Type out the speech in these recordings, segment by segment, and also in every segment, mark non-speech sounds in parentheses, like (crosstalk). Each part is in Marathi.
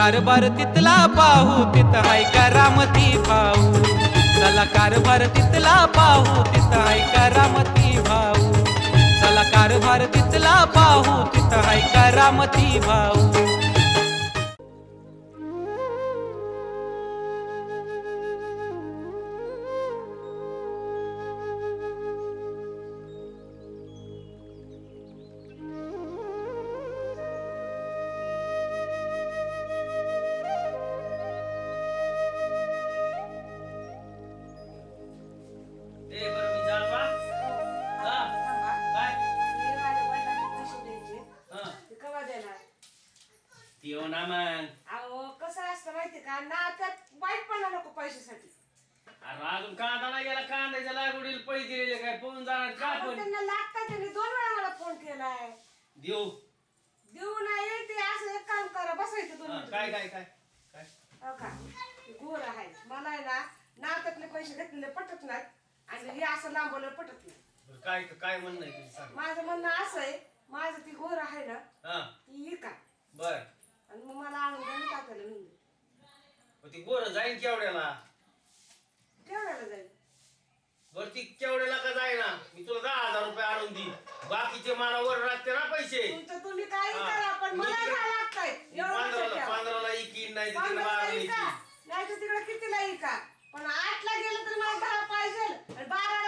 कारभार तिथला पाहू तिथं हाय रामती भाऊ? चला कारभार तिथला पाहू तिथं हाय रामती भाऊ? चला कारभार तिथला पाहू तिथं हाय रामती भाऊ? ना मग कसं असतं माहिती का? नात्यात वाईट पडला नको पैशासाठी. अरे अजून कांदा नाही गेला कांद्याच्या लागवडीला पैसे दिलेले काय? पोहून जाणार का आपण त्यांना लागतात त्यांनी. दोन वेळा मला फोन केलाय. देऊ. देऊ नाही ते असं एक काम करा बसायचं दोन हा, मिनिटं. काय काय काय? काय? हो का? ते गोर आहे मला आहे ना नात्यातले पैसे घेतलेले पटत नाहीत आणि हे असं लांबवलं पटत नाही. बरं, काय काय म्हणणं आहे तुझं सांग. माझं म्हणणं असं आहे माझं ती गोर आहे ना हा. ती का? बर. आणि मग मला टाकायला. मग ती गोर जाईन केवढ्याला? जाईल बर ती केवढ्याला का जाईना? मी तुला दहा हजार रुपये आणून देईन. बाकीचे मला वर राहते ना पैसे. तुमचं तुम्ही काही हा. करा पण मी मला इकडे- काय लागतंय. एवढं लक्षात पंधराला ठेवा. पंधराला इकीन नाही तर तिला पंधराला बाराला येईल का? इकीन नाही तर तिकडे कितीला येईल का पण आठला गेलं तर मला दहा पाहिजे. आणि दहा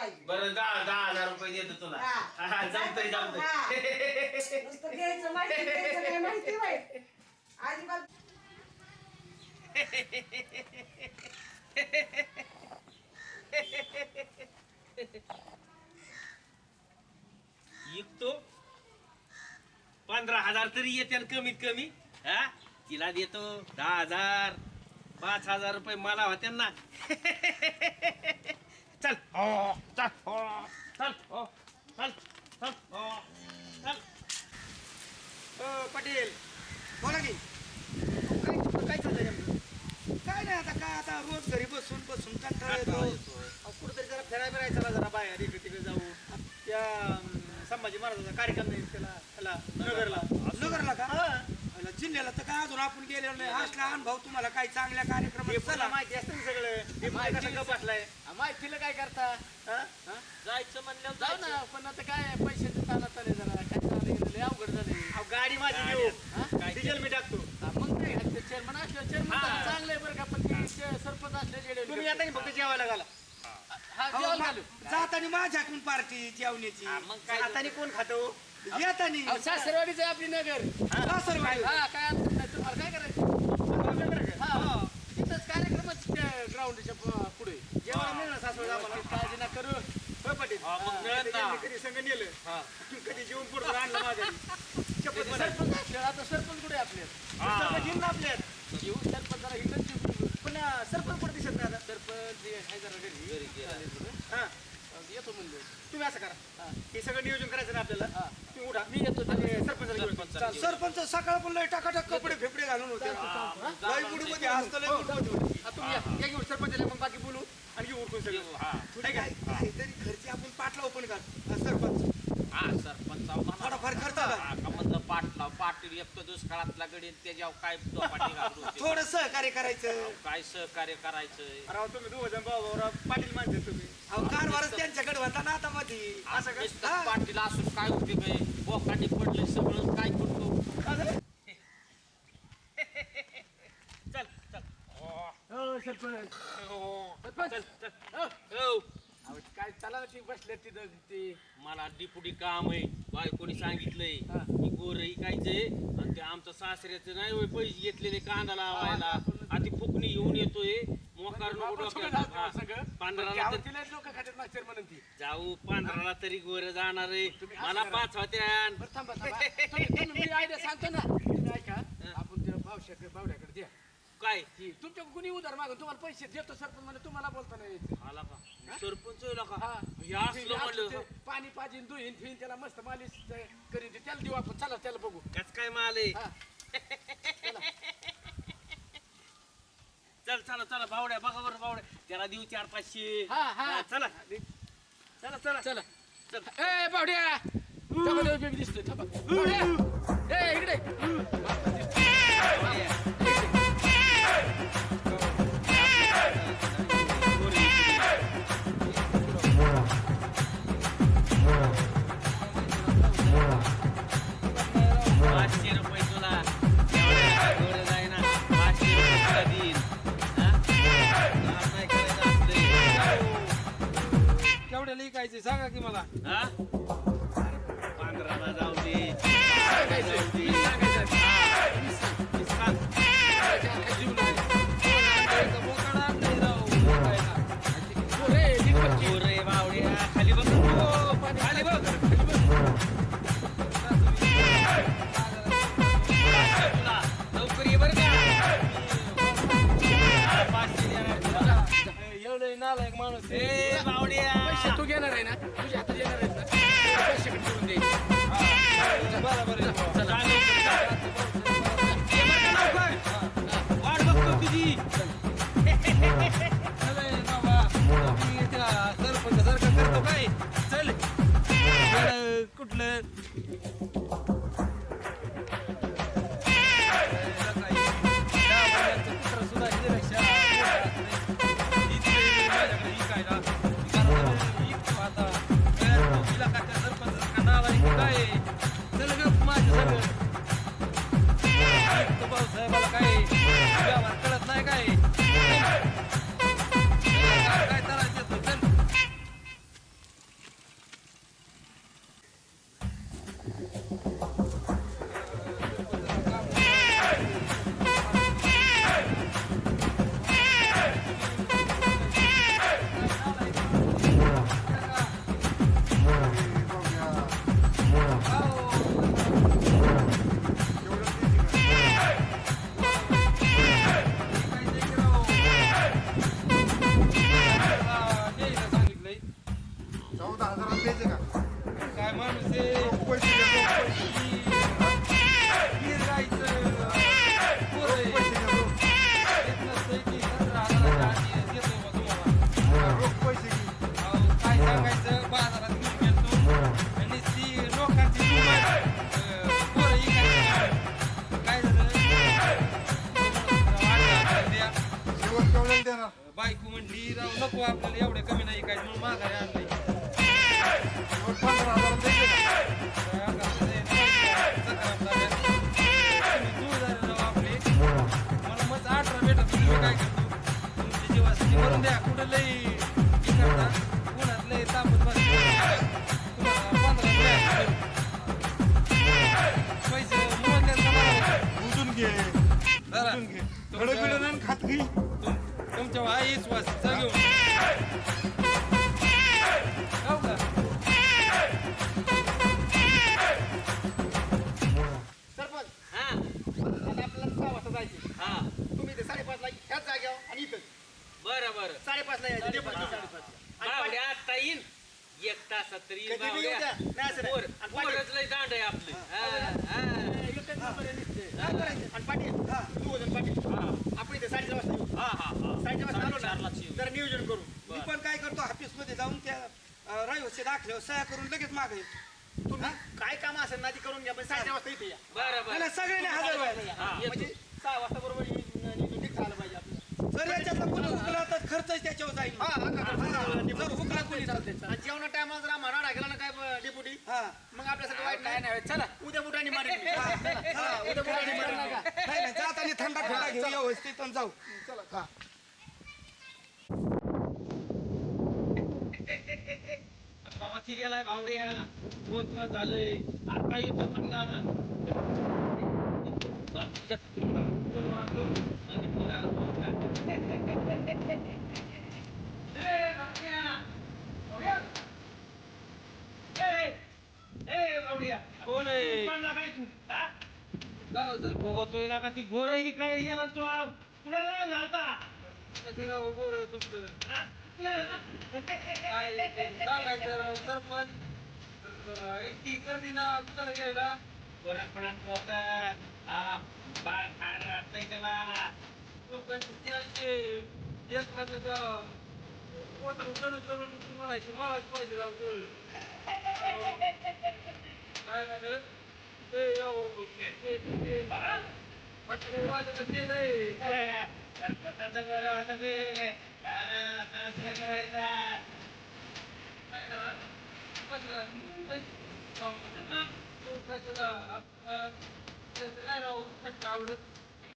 पाहिजे. बरं दहा दहा हजार रुपये देतो तुला. हा. हा, जमतंय हा. जमतंय नुसतं घ्यायचं माहिती द्यायचं नाही माहिती वाईट अजिबात विकतो पंधरा हजार तरी येते ना कमीत कमी. हा? तिला देतो दहा हजार. पाच हजार रुपये मला होते ना. (laughs) चल. हो चल हो चल हो चल चल हो चल. पाटील बोला की. काय काय चाललंय नेमकं? काय नाही आता काय आता रोज घरी बसून बसून कंटाळा येतो. अहो, कुठेतरी जरा फिरायला बिरायला चला जरा बाहेर इकडे तिकडे जाऊ. त्या अं, संभाजी महाराजांचा कार्यक्रम नाही त्याला त्याला नगरला. नगरला का? जिल्ह्याला तर काय अजून आपण गेलेलो नाही. असला अनुभव तुम्हाला काही चांगल्या कार्यक्रमात चला. माहिती असतं ना सगळं. हे पुढे कसं गप बसलाय. माहितीला काय करता? हा? जायचं म्हणलं जाऊ ना पण आता काय पैशाचं तानात आले जरा. काय चाललंय लय अवघड झाले अहो, गाडी माझी घेऊ. डिझेल मी टाकतो. मग काय? ते चेअरमन असलं चेअरमन चांगलं आहे बरं का पण ते सरपंच असले जेडे तुम्ही आता फक्त जेवायला घाला. हा अहो, जेवण मा- घालू जातानी माझ्याकडून पार्टी जेवण्याची. मग काय? जातानी कोण खातो येतानी सासरवाडीचं आपली नगर. सासरवाडी. हा काय अडचण नाही तुम्हाला काय करायचं? हा तिथंच कार्यक्रमच ग्राउंडच्या पुढे. जेवायला मिळणार सासवड आम्हाला. काळजी ना करू. होय पाटील. हा, कधी संग नेलं. कधी जेवण पुरतं आणलं माझ्या शपथ सरपंच आता सरपंच कुठे आपले? सरपंच येईन आपल्यात येऊ सरपंचाला इकडे पण सरपंच कुठे दिसत नाही आता? सरपंच हे आहे जरा घरी. हा. येतो म्हणलं. तुम्ही असं करा. हे. सगळं नियोजन करायचं ना आपल्याला? मी येतो घेऊन. सरपंच सकाळ पण लय टाकाटाक कपडे फेपडे घालून होते. लय बुडी मध्ये असतं लय बुडी मध्ये होते. हा, तुम्ही या. घेऊन सरपंचाला मग बाकी बोलू आणि घेऊ उरकून सगळं. हा. थोडे काय काहीतरी खर्च आपण पाठला ओपन कर. हा, सरपंच. हा सरपंच थोडाफार खर्च पाटला तर दुष्काळातला गडी त्याच्यावर काय. थोडं सहकार्य करायचं. काय सहकार्य करायचंय? राव तुम्ही दोघ जण भाऊ पाटील मानते तुम्ही. कारभारच त्यांच्याकडे होता ना आता मध्ये असं का नुसतं हा. पाटील असून काय उपयोग आहे? बोकांनी पडलं सगळं काय करतो? चल चल. हो सरपंच. सरपंच. हो. हो. अहो, काय चला ती बसले तिथं ते? मला डिपुटी काम आहे. बायकोनी सांगितलंय हा. की गोर इकायचंय आणि ते आमचं सासऱ्याचं नाही होय पैसे घेतलेले कांदा लावायला. आधी फुकणी घेऊन येतोय. मोकार नको डोक्याला. हा. पांढराला तर- तिला लोक खात्यात मास्टर म्हणून ती जाऊ पांढराला तरी गोर जाणार आहे. तुम्ही असं मला करा. पाच होत्या बरं थांबा थांबा. तुम्ही- तुम्ही मी आयडिया सांगतो ना. तुम्ही ऐका आपण त्या भावशाकडे बावड्याकडे द्या. काय? तुमच्या कुणी उधार मागून तुम्हाला पैसे देतो सरपंच म्हणजे तुम्हाला बोलता नाही यायचं आला का सरपंच होईल का हा. असलं म्हणलं ते पाणी पाजीन दुहीन फिन त्याला मस्त मालिश ते करीन ते. त्याला देऊ आपण. चला त्याला बघू. त्याच काय माल आहे? हा. (laughs) चल. चला चला भावड्या बघा बरं भावड्या. त्याला देऊ चार पाचशे. हा हा. हा, चला. चला चला. चला. चला. ए बावड्या थांबा, थांबा, मी दिसतोय. थांबा. बावड्या ए इकडे. पाचशे सांगा की मला हा? एवढे नालायक माणूस. ए बावड्या. पैसे तू घेणार आहे ना? तुझ्या हातात येणार आहेत ना? पैसे कट करून द्यायचे गप काय खात घे. तुम- तुमच्या आई विश्वास चल घेऊन इथं बरं बरं. साडेपाचला यायचे डेपोटला साडेपाचला. आणि बावड्या आता येईन. एक तासात तरी येईन कधी बी येऊ द्या. बावड्या नाही असं नाही. आणि पाटील- पोरच लय दांड आहे आपलं. हा. एकच नंबर आहे नुसते. काय करायचं? आणि पाटील तू वजन पाटील आपण इथे साडेचार वाजता येऊ. हा, हा, हा. साडेचार वाजता आलो ना. येऊ. तर नियोजन करू. मी पण काय करतो ऑफिसमध्ये जाऊन त्या रहिवासी दाखल्यावर सह्या करून लगेच मागे तुम्ही काय काम असेल ना ती करून घ्या पण साडेचार वाजता इथे या. बरं बरं. सगळ्यांनी हजर व्हायला हा, येतो. म्हणजे सहा वाजता बरोबर नियोजन ठीक झालं पाहिजे आपलं जर याच्यातला कोणी हुकला तर खर्च त्याच्यावर जाईल. हा, हा, हा, हा, हा. जर हुकला कोणी. आणि जेवणा टायमाला जर आम्हाला राडा गेला ना काय डेपुटी हा. मग आपल्यासाठी वाईट नाही चला. उद्या बुटाने मारेल. (laughs) मी. हा, उद्या बुटाने मारेल. मी. नाही नाही जाताना थंडा थंडा घेऊ व्यवस्थित आणि जाऊ. हा. ती गेलाय बावड्या दोन दिवस झालंय आता येतो म्हणला ना. कोण आहे बघतोय ना का ती काय गेला तो कुणाला झालता ते तुमचं. काय सांगायचं सरपंच ना कुठं गेला कोणापणात होता बाळ त्याला लोकांची त्याचे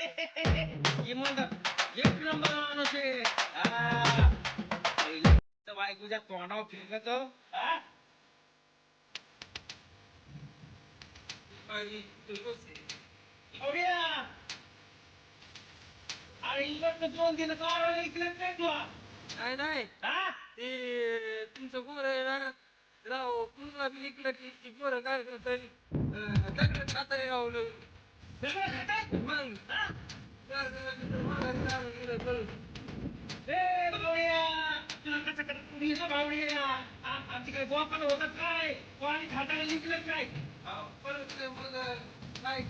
(laughs) इमानदार एक नंबर माणूस आहे. हा. बायकोच्या तोंडावर हा? काय नाही नाही. हा? ते तुमचं गोर आहे ना राव पुन्हा इकडं की गोरं काय रावलं सगळं खाताय? मग हा? मग ए, काय होतात काय? कोणी खाताना लिहिलं काय? परत मग काय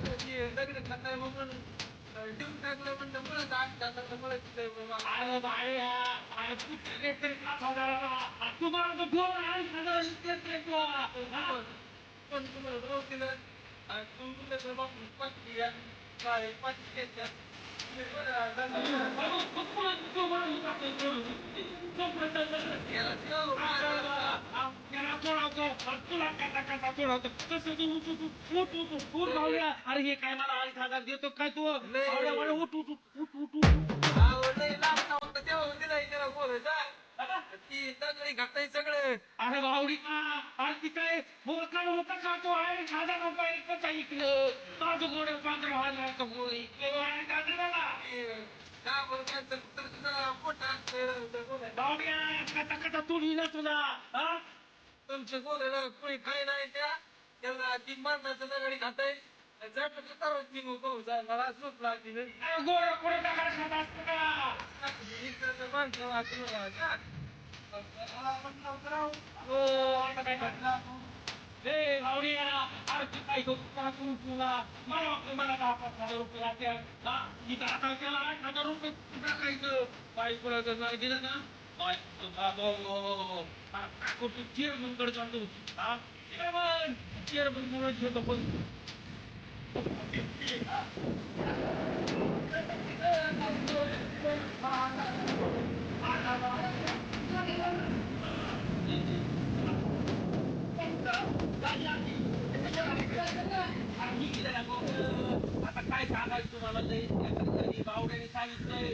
दगड खाताय टाकलं म्हणलं परत आठ टाकलं मला तिथे अरे तरी तुम्हाला तर दोन आणि हजार रुपये देतो. पण तुम्हाला राहू दिलं अरे हे काय मला अडीच हजार देतो काय तू? उठ उठ उठ उठ उठ उठ. लय लांब नव्हतं तेव्हा त्याला बोलायचं ती दगडी घाताय सगळं. अरे बावडी का अरे ती काय बोलकाड होता का तो आहे हजार रुपये इकडचं ऐकलं माझं गोडे पंधरा हजाराचं गोळी. का तुझं पोटात बावड्या कथा कथा तू लिहिलं तुला हा तुमच्या गोऱ्याला कोणी काय नाही त्या? त्याला ती मरणाचं दगडी खाताय? जट निघू पाहू जा मला झोप लागली रे. अरे गोडं कोणी टाकायला खात असतं का इकडचं माणसं वाचलं का? मला म्हटलं होतं राव, हो आता काय करणार ए बावड्या अरे तू काय करू का करू तुला रुपये आता त्याला आठ हजार रुपये टाकायचं बायकोला जर नाही दिलं ना बायको बाबा कुठे चेअरमन कडे जातो हा चेअरमन चेअरमन म्हणून घेतो पण आता काय सांगायचं तुम्हाला लय बावड्याने सांगितलंय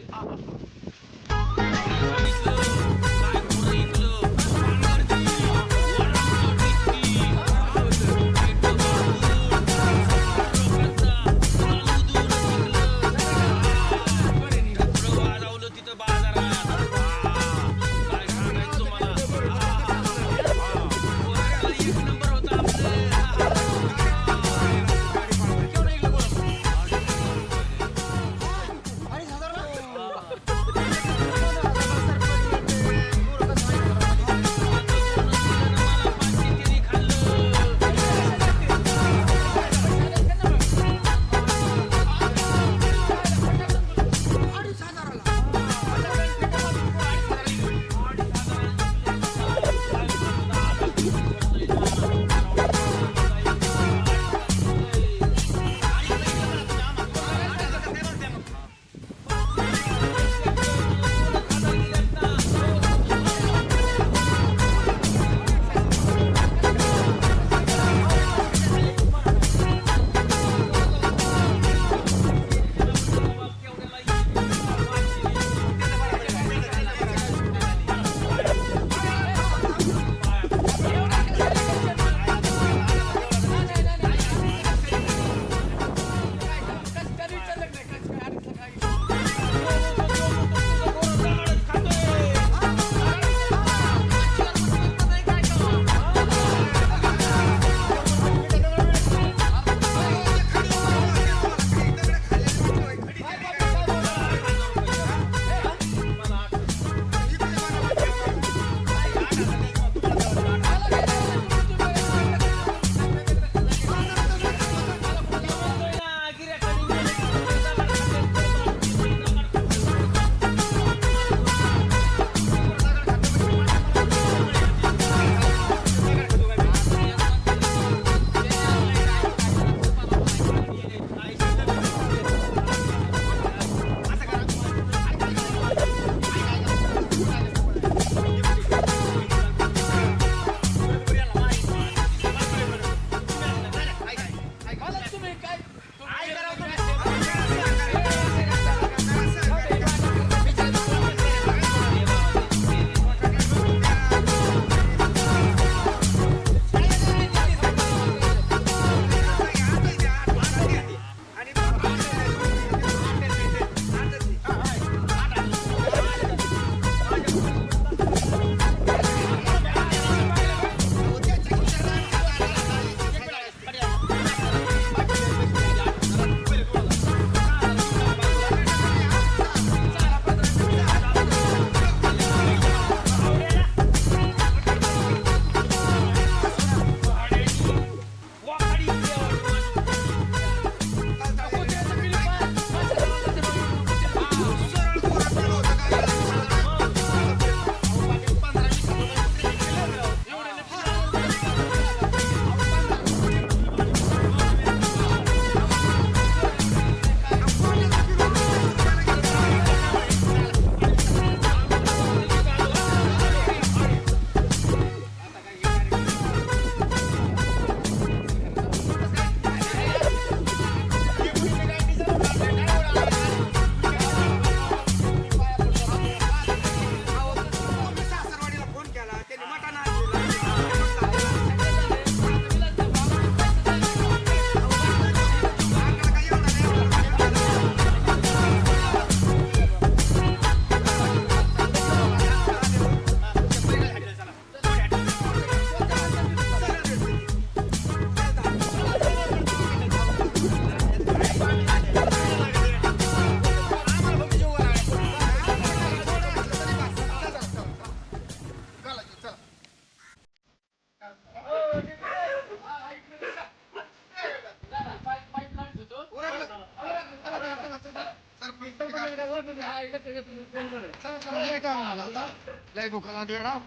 लय भूक येणार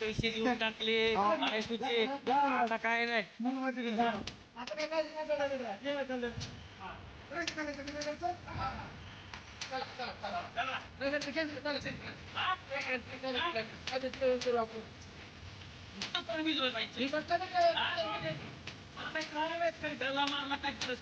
पैसे देऊन टाकले काय तुझे आता काय नाही पण भिजवलं पाहिजे. आता काय माहीत काय त्याला मारला काय करत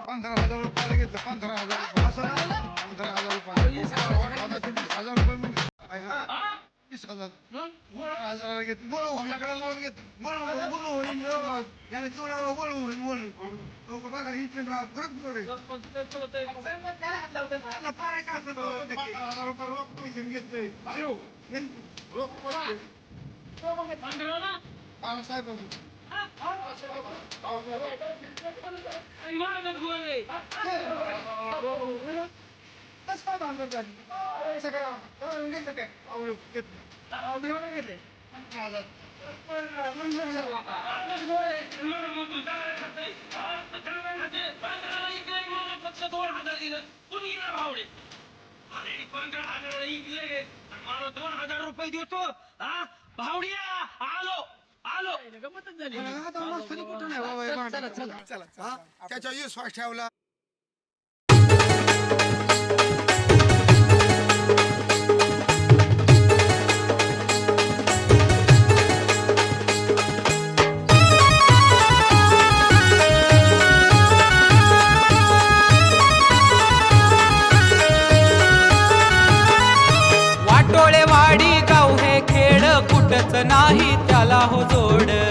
पंधरा हजार रुपयाला घेतलं पंधरा हजार रुपये असं पंधरा हजार पंधरा आता तुम्ही हजार रुपये वीस हजार हजार घेत बोलव आपल्याकडे लोन घेत बघा काय पंधरा हजार रुपये रोख पैसे घेतले साहेब कसं दोन हजार रुपये देतो. हा? भावड्या आलो. आलो? त्याच्या विश्वास ठेवला? वाटोळे वाडी गाव हे खेड कुठच नाही. हो जोड.